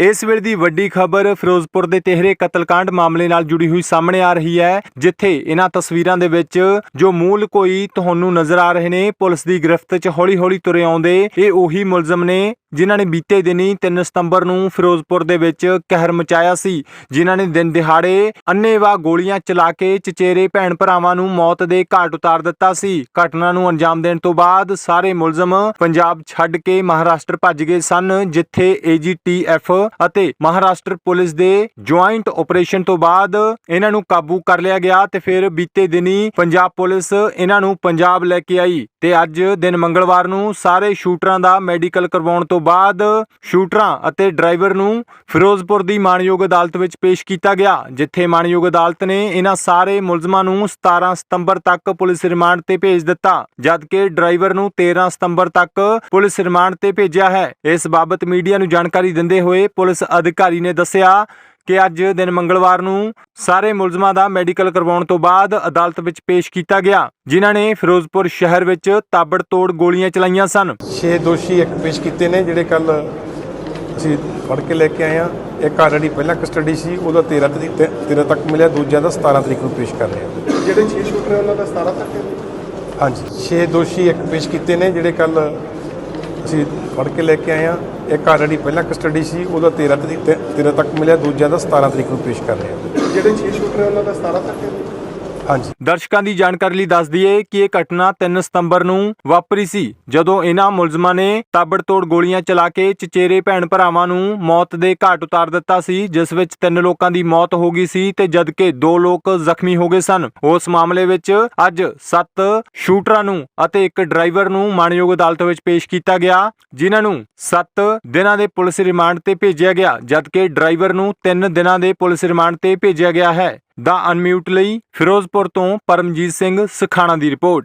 ਇਸ ਵੇਲੇ ਦੀ ਵੱਡੀ ਖਬਰ ਫਿਰੋਜ਼ਪੁਰ ਦੇ ਤੇਹਰੇ ਕਤਲकांड ਮਾਮਲੇ ਨਾਲ ਜੁੜੀ ਹੋਈ ਸਾਹਮਣੇ ਆ ਰਹੀ ਹੈ, ਜਿੱਥੇ ਇਹਨਾਂ ਤਸਵੀਰਾਂ ਦੇ ਵਿੱਚ ਜੋ ਮੂਲ ਕੋਈ ਤੁਹਾਨੂੰ ਨਜ਼ਰ ਆ ਰਹੇ ਨੇ, ਪੁਲਿਸ ਦੀ ਗ੍ਰਿਫਤ 'ਚ ਹੌਲੀ-ਹੌਲੀ ਤੁਰੇ ਆਉਂਦੇ, ਇਹ ਉਹੀ ਮੁਲਜ਼ਮ ਨੇ ਜਿਨ੍ਹਾਂ ਨੇ ਬੀਤੇ ਦਿਨੀ 3 ਸਤੰਬਰ ਨੂੰ ਫਿਰੋਜ਼ਪੁਰ ਦੇ ਵਿੱਚ ਕਹਿਰ ਮਚਾਇਆ ਸੀ, ਜਿਨ੍ਹਾਂ ਨੇ ਦਿਨ ਦਿਹਾੜੇ ਅੰਨੇਵਾਹ ਗੋਲੀਆਂ ਚਲਾ ਕੇ ਚਚੇਰੇ ਭੈਣ ਭਰਾਵਾਂ ਨੂੰ ਮੌਤ ਦੇ ਘਾਟ ਉਤਾਰ ਦਿੱਤਾ ਸੀ। ਘਟਨਾ ਨੂੰ ਅੰਜਾਮ ਦੇਣ ਤੋਂ ਬਾਅਦ ਸਾਰੇ ਮੁਲਜ਼ਮ ਪੰਜਾਬ ਛੱਡ ਕੇ ਮਹਾਰਾਸ਼ਟਰ ਭੱਜ ਗਏ ਸਨ, ਜਿੱਥੇ ਏਜੀਟੀਐਫ ਅਤੇ ਮਹਾਰਾਸ਼ਟਰ ਪੁਲਿਸ ਦੇ ਜੁਆਇੰਟ ਆਪਰੇਸ਼ਨ ਤੋਂ ਬਾਅਦ ਇਹਨਾਂ ਨੂੰ ਕਾਬੂ ਕਰ ਲਿਆ ਗਿਆ ਤੇ ਫਿਰ ਬੀਤੇ ਦਿਨੀ ਪੰਜਾਬ ਪੁਲਿਸ ਇਹਨਾਂ ਨੂੰ ਪੰਜਾਬ ਲੈ ਕੇ ਆਈ ਤੇ ਅੱਜ ਦਿਨ ਮੰਗਲਵਾਰ ਨੂੰ ਸਾਰੇ ਸ਼ੂਟਰਾਂ ਦਾ ਮੈਡੀਕਲ ਕਰਵਾਉਣ ਤੋਂ ਬਾਅਦ ਸ਼ੂਟਰਾਂ ਅਤੇ ਡਰਾਈਵਰ ਨੂੰ ਫਿਰੋਜ਼ਪੁਰ ਦੀ ਮਾਣਯੋਗ ਅਦਾਲਤ ਵਿੱਚ ਪੇਸ਼ ਕੀਤਾ ਗਿਆ, ਜਿੱਥੇ ਮਾਨਯੋਗ ਅਦਾਲਤ ਨੇ ਇਹਨਾਂ ਸਾਰੇ ਮੁਲਜ਼ਮਾਂ ਨੂੰ 17 ਸਤੰਬਰ ਤੱਕ ਪੁਲਿਸ ਰਿਮਾਂਡ ਤੇ ਭੇਜ ਦਿੱਤਾ, ਜਦਕਿ ਡਰਾਈਵਰ ਨੂੰ 13 ਸਤੰਬਰ ਤੱਕ ਪੁਲਿਸ ਰਿਮਾਂਡ ਤੇ ਭੇਜਿਆ ਹੈ। ਇਸ ਬਾਬਤ ਮੀਡੀਆ ਨੂੰ ਜਾਣਕਾਰੀ ਦਿੰਦੇ ਹੋਏ ਪੁਲਿਸ ਅਧਿਕਾਰੀ ਨੇ ਦੱਸਿਆ ਕਿ ਅੱਜ ਦਿਨ ਮੰਗਲਵਾਰ ਨੂੰ ਸਾਰੇ ਮੁਲਜ਼ਮਾਂ ਦਾ ਮੈਡੀਕਲ ਕਰਵਾਉਣ ਤੋਂ ਬਾਅਦ ਅਦਾਲਤ ਵਿੱਚ ਪੇਸ਼ ਕੀਤਾ ਗਿਆ ਜਿਨ੍ਹਾਂ ਨੇ ਫਿਰੋਜ਼ਪੁਰ ਸ਼ਹਿਰ ਵਿੱਚ ਤਾਬੜਤੋੜ ਗੋਲੀਆਂ ਚਲਾਈਆਂ ਸਨ। ਛੇ ਦੋਸ਼ੀ ਇੱਕ ਪੇਸ਼ ਕੀਤੇ ਨੇ ਜਿਹੜੇ ਕੱਲ ਅਸੀਂ ਫੜ ਕੇ ਲੈ ਕੇ ਆਏ ਆ ਇੱਕ ਆਲਰੇਡੀ ਪਹਿਲਾਂ ਕਸਟਡੀ ਸੀ ਉਹਦਾ 13 ਤਰੀਕ ਤੇ 13 ਤੱਕ ਮਿਲਿਆ ਦੂਜਾ ਦਾ 17 ਤਰੀਕ ਨੂੰ ਪੇਸ਼ ਕਰ ਰਹੇ ਆ ਜਿਹੜੇ 6 ਸ਼ੂਟਰ ਉਹਨਾਂ ਦਾ 17 ਤੱਕ ਹਾਂਜੀ। ਛੇ ਦੋਸ਼ੀ ਇੱਕ ਪੇਸ਼ ਕੀਤੇ ਨੇ ਜਿਹੜੇ ਕੱਲ ਅਸੀਂ ਫੜ ਕੇ ਲੈ ਕੇ ਆਏ ਆ ਇੱਕ ਆਲਰੇਡੀ ਪਹਿਲਾਂ ਕਸਟਡੀ ਸੀ, ਉਹਦਾ 13 ਤਰੀਕ ਤੇ 13 ਤੱਕ ਮਿਲਿਆ, ਦੂਜਿਆਂ ਦਾ 17 ਤਰੀਕ ਨੂੰ ਪੇਸ਼ ਕਰ ਰਹੇ ਆ ਜਿਹੜੇ 6 ਸ਼ੂਟਰ ਉਹਨਾਂ ਦਾ 17 ਤੱਕ ਹੈ। ਹਾਂਜੀ। ਦਰਸ਼ਕਾਂ ਦੀ ਜਾਣਕਾਰੀ ਲਈ ਦੱਸ ਦਈਏ ਕਿ ਇਹ ਘਟਨਾ 3 ਸਤੰਬਰ ਨੂੰ ਵਾਪਰੀ ਸੀ। ਜਦੋਂ ਇਹਨਾਂ ਮੁਲਜ਼ਮਾਂ ਨੇ ਤਾਬੜਤੋੜ ਗੋਲੀਆਂ ਚਲਾ ਕੇ ਚਚੇਰੇ ਭੈਣ ਭਰਾਵਾਂ ਨੂੰ ਮੌਤ ਦੇ ਘਾਟ ਉਤਾਰ ਦਿੱਤਾ ਸੀ, ਜਿਸ ਵਿੱਚ ਤਿੰਨ ਲੋਕਾਂ ਦੀ ਮੌਤ ਹੋ ਗਈ ਸੀ ਤੇ ਜਦਕਿ ਦੋ ਲੋਕ ਜ਼ਖਮੀ ਹੋ ਗਏ ਸਨ। ਉਸ ਮਾਮਲੇ ਵਿੱਚ ਅੱਜ 7 ਸ਼ੂਟਰਾਂ ਨੂੰ ਅਤੇ ਇੱਕ ਡਰਾਈਵਰ ਨੂੰ ਮਾਣਯੋਗ ਅਦਾਲਤ ਵਿੱਚ ਪੇਸ਼ ਕੀਤਾ ਗਿਆ, ਜਿਨ੍ਹਾਂ ਨੂੰ 7 ਦਿਨਾਂ ਦੇ ਪੁਲਿਸ ਰਿਮਾਂਡ ਤੇ ਭੇਜਿਆ ਗਿਆ, ਜਦਕਿ ਡਰਾਈਵਰ ਨੂੰ 3 ਦਿਨਾਂ ਦੇ ਪੁਲਿਸ ਰਿਮਾਂਡ ਤੇ ਭੇਜਿਆ ਗਿਆ ਹੈ। ਦਾ ਅਨਮਿਊਟ ਲਈ ਫਿਰੋਜ਼ਪੁਰ ਤੋਂ ਪਰਮਜੀਤ ਸਿੰਘ ਸਖਾਣਾ ਦੀ ਰਿਪੋਰਟ।